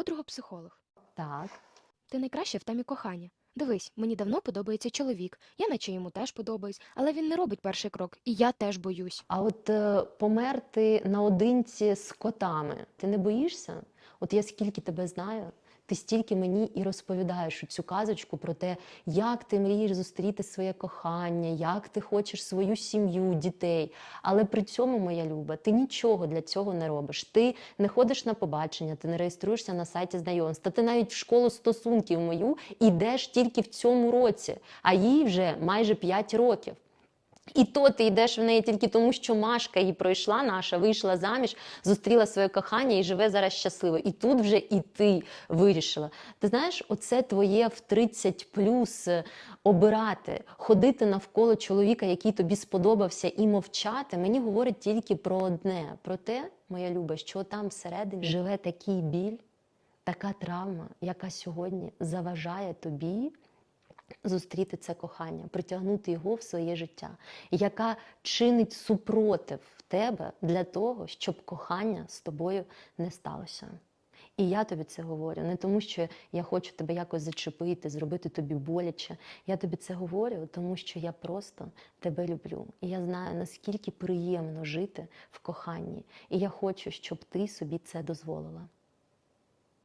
подруга психолог. Так. Ти найкраще в темі кохання. Дивись, мені давно подобається чоловік, я наче йому теж подобаюсь, але він не робить перший крок, і я теж боюсь. А от е, померти наодинці з котами, ти не боїшся? От я скільки тебе знаю, ти стільки мені і розповідаєш цю казочку про те, як ти мрієш зустріти своє кохання, як ти хочеш свою сім'ю, дітей. Але при цьому, моя люба, ти нічого для цього не робиш. Ти не ходиш на побачення, ти не реєструєшся на сайті знайомств. Та ти навіть в школу стосунків мою йдеш тільки в цьому році, а їй вже майже 5 років. І то ти йдеш в неї тільки тому, що Машка її пройшла, наша вийшла заміж, зустріла своє кохання і живе зараз щасливо. І тут вже і ти вирішила. Ти знаєш, оце твоє в 30 плюс е, обирати, ходити навколо чоловіка, який тобі сподобався, і мовчати, мені говорить тільки про одне: про те, моя люба, що там всередині живе такий біль, така травма, яка сьогодні заважає тобі зустріти це кохання, притягнути його в своє життя, яка чинить супротив в тебе для того, щоб кохання з тобою не сталося. І я тобі це говорю не тому, що я хочу тебе якось зачепити, зробити тобі боляче. Я тобі це говорю, тому що я просто тебе люблю. І я знаю, наскільки приємно жити в коханні. І я хочу, щоб ти собі це дозволила.